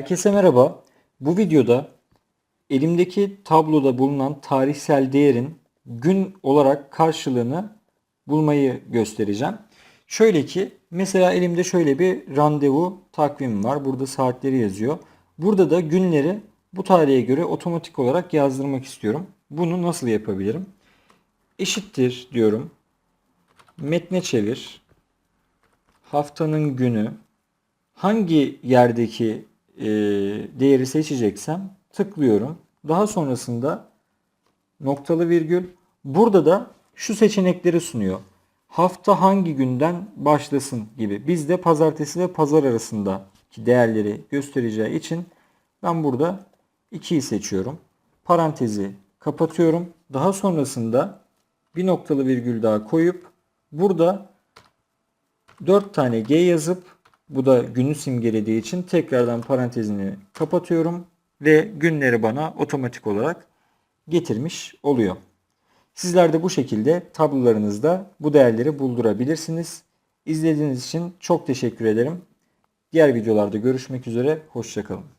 Herkese merhaba. Bu videoda elimdeki tabloda bulunan tarihsel değerin gün olarak karşılığını bulmayı göstereceğim. Şöyle ki mesela elimde şöyle bir randevu takvim var. Burada saatleri yazıyor. Burada da günleri bu tarihe göre otomatik olarak yazdırmak istiyorum. Bunu nasıl yapabilirim? Eşittir diyorum. Metne çevir. Haftanın günü. Hangi yerdeki değeri seçeceksem tıklıyorum. Daha sonrasında noktalı virgül. Burada da şu seçenekleri sunuyor. Hafta hangi günden başlasın gibi. Bizde pazartesi ve pazar arasındaki değerleri göstereceği için ben burada 2'yi seçiyorum. Parantezi kapatıyorum. Daha sonrasında bir noktalı virgül daha koyup burada 4 tane G yazıp bu da günü simgelediği için tekrardan parantezini kapatıyorum ve günleri bana otomatik olarak getirmiş oluyor. Sizler de bu şekilde tablolarınızda bu değerleri buldurabilirsiniz. İzlediğiniz için çok teşekkür ederim. Diğer videolarda görüşmek üzere. Hoşçakalın.